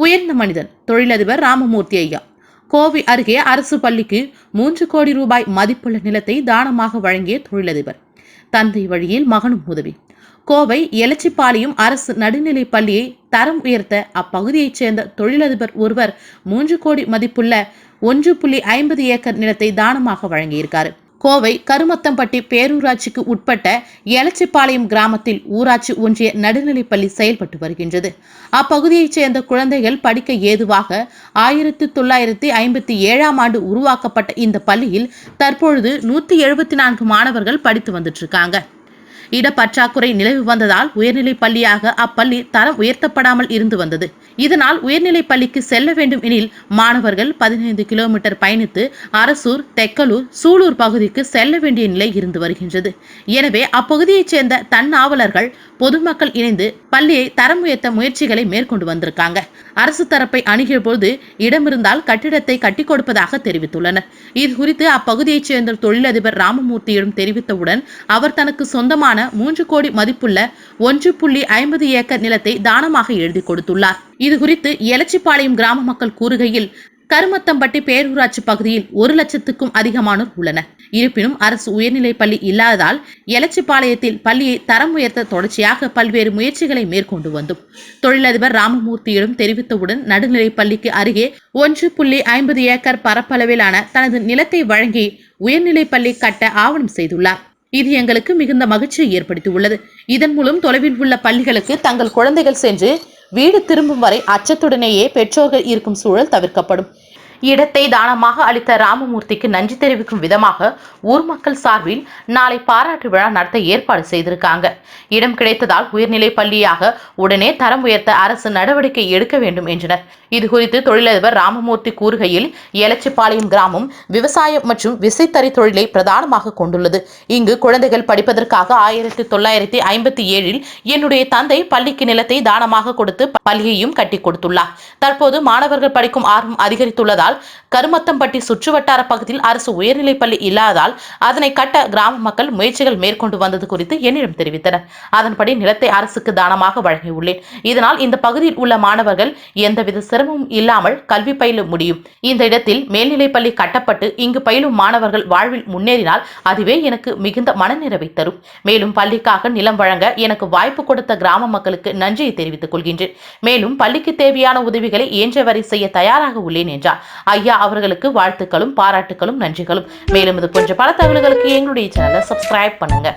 உயர்ந்த மனிதன் தொழிலதிபர் ராமமூர்த்தி ஐயா. கோவை அருகே அரசு பள்ளிக்கு மூன்று கோடி ரூபாய் மதிப்புள்ள நிலத்தை தானமாக வழங்கிய தொழிலதிபர். தந்தை வழியில் மகனும் உதவி. கோவை எலச்சிப்பாளையம் அரசு நடுநிலைப் பள்ளியை தரம் உயர்த்த அப்பகுதியைச் சேர்ந்த தொழிலதிபர் ஒருவர் மூன்று கோடி மதிப்புள்ள ஒன்று புள்ளி ஐம்பது ஏக்கர் நிலத்தை தானமாக வழங்கியிருக்காரு. கோவை கருமத்தம்பட்டி பேரூராட்சிக்கு உட்பட்ட எலச்சிப்பாளையம் கிராமத்தில் ஊராட்சி ஒன்றிய நடுநிலைப்பள்ளி செயல்பட்டு வருகின்றது. அப்பகுதியைச் சேர்ந்த குழந்தைகள் படிக்க ஏதுவாக ஆயிரத்தி தொள்ளாயிரத்தி ஐம்பத்தி ஏழாம் ஆண்டு உருவாக்கப்பட்ட இந்த பள்ளியில் தற்பொழுது நூற்றி எழுபத்தி நான்கு மாணவர்கள் படித்து வந்துட்டு இருக்காங்க இடப்பற்றாக்குறை நிலவு வந்ததால் உயர்நிலைப் பள்ளியாக அப்பள்ளி தரம் உயர்த்தப்படாமல் இருந்து வந்தது. இதனால் உயர்நிலைப் பள்ளிக்கு செல்ல வேண்டும் எனில் மாணவர்கள் பதினைந்து கிலோமீட்டர் பயணித்து அரசூர் தெக்கலூர் சூலூர் பகுதிக்கு செல்ல வேண்டிய நிலை இருந்து வருகின்றது. எனவே அப்பகுதியைச் சேர்ந்த தன்னாவலர்கள் பொதுமக்கள் இணைந்து பள்ளியை தரம் உயர்த்த முயற்சிகளை மேற்கொண்டு வந்திருக்காங்க. அரசு தரப்பை அணுகிய போது இடமிருந்தால் கட்டிடத்தை கட்டி கொடுப்பதாக தெரிவித்துள்ளனர். இது குறித்து அப்பகுதியைச் சேர்ந்த தொழிலதிபர் ராமமூர்த்தியிடம் தெரிவித்தவுடன் அவர் தனக்கு சொந்தமான மூன்று கோடி மதிப்புள்ள ஒன்று புள்ளி ஐம்பது ஏக்கர் நிலத்தை தானமாக எழுதி கொடுத்துள்ளார். இது குறித்து எலச்சிப்பாளையம் கிராம மக்கள் கூறுகையில் கருமத்தம்பட்டி பேரூராட்சி பகுதியில் ஒரு லட்சத்துக்கும் அதிகமானோர் உள்ளனர். இருப்பினும் அரசு உயர்நிலைப் பள்ளி இல்லாததால் எலச்சிப்பாளையத்தில் பள்ளியை தரம் உயர்த்த தொடர்ச்சியாக பல்வேறு முயற்சிகளை மேற்கொண்டு வந்தோம். தொழிலதிபர் ராமமூர்த்தியிடம் தெரிவித்தவுடன் நடுநிலைப் பள்ளிக்கு அருகே ஒன்று புள்ளி ஐம்பது ஏக்கர் பரப்பளவிலான தனது நிலத்தை வழங்கி உயர்நிலைப் பள்ளி கட்ட ஆவணம் செய்துள்ளார். இது எங்களுக்கு மிகுந்த மகிழ்ச்சியை ஏற்படுத்தியுள்ளது. இதன் மூலம் தொலைவில் உள்ள பள்ளிகளுக்கு தங்கள் குழந்தைகள் சென்று வீடு திரும்பும் வரை அச்சத்துடனேயே பெற்றோர்கள் இருக்கும் சூழல் தவிர்க்கப்படும். இடத்தை தானமாக அளித்த ராமமூர்த்திக்கு நன்றி தெரிவிக்கும் விதமாக ஊர் மக்கள் சார்பில் நாளை பாராட்டு விழா நடத்த ஏற்பாடு செய்திருக்காங்க. இடம் கிடைத்ததால் உயர்நிலை பள்ளியாக உடனே தரம் உயர்த்த அரசு நடவடிக்கை எடுக்க வேண்டும் என்றனர். இது குறித்து தொழிலதிபர் ராமமூர்த்தி கூறுகையில் எலச்சிப்பாளையம் கிராமம் விவசாயம் மற்றும் விசைத்தறி தொழிலை பிரதானமாக கொண்டுள்ளது. இங்கு குழந்தைகள் படிப்பதற்காக ஆயிரத்தி தொள்ளாயிரத்தி ஐம்பத்தி ஏழில் என்னுடைய தந்தை பள்ளிக்கு நிலத்தை தானமாக கொடுத்து பள்ளியையும் கட்டி கொடுத்துள்ளார். தற்போது மாணவர்கள் படிக்கும் ஆர்வம் அதிகரித்துள்ளதால் கருமத்தம்பட்டி சுற்றுவட்டார பகுதியில் அரசு உயர்நிலைப்பள்ளி பள்ளி அதனை கட்ட கிராம மக்கள் முயற்சிகள் மேற்கொண்டு வந்தது குறித்து என்னிடம் தெரிவித்தனர். அதன்படி நிலத்தை அரசுக்கு தானமாக வழங்கியுள்ளேன். இதனால் இந்த பகுதியில் உள்ள மாணவர்கள் எந்தவித சிரமமும் இல்லாமல் கல்வி பயில முடியும். இந்த இடத்தில் மேல்நிலைப்பள்ளி கட்டப்பட்டு இங்கு பயிலும் மாணவர்கள் வாழ்வில் முன்னேறினால் அதுவே எனக்கு மிகுந்த மனநிறைவை தரும். மேலும் பள்ளிக்காக நிலம் வழங்க எனக்கு வாய்ப்பு கொடுத்த கிராம மக்களுக்கு நன்றியை தெரிவித்துக் கொள்கின்றேன். மேலும் பள்ளிக்கு தேவையான உதவிகளை இயன்றவரை செய்ய தயாராக உள்ளேன் என்றார். ஐயா அவர்களுக்கு வாழ்த்துக்களும் பாராட்டுகளும் நன்றிகளும். மேலும் இது போன்ற பல தகவல்களுக்கு எங்களுடைய சேனலை சப்ஸ்கிரைப் பண்ணுங்க.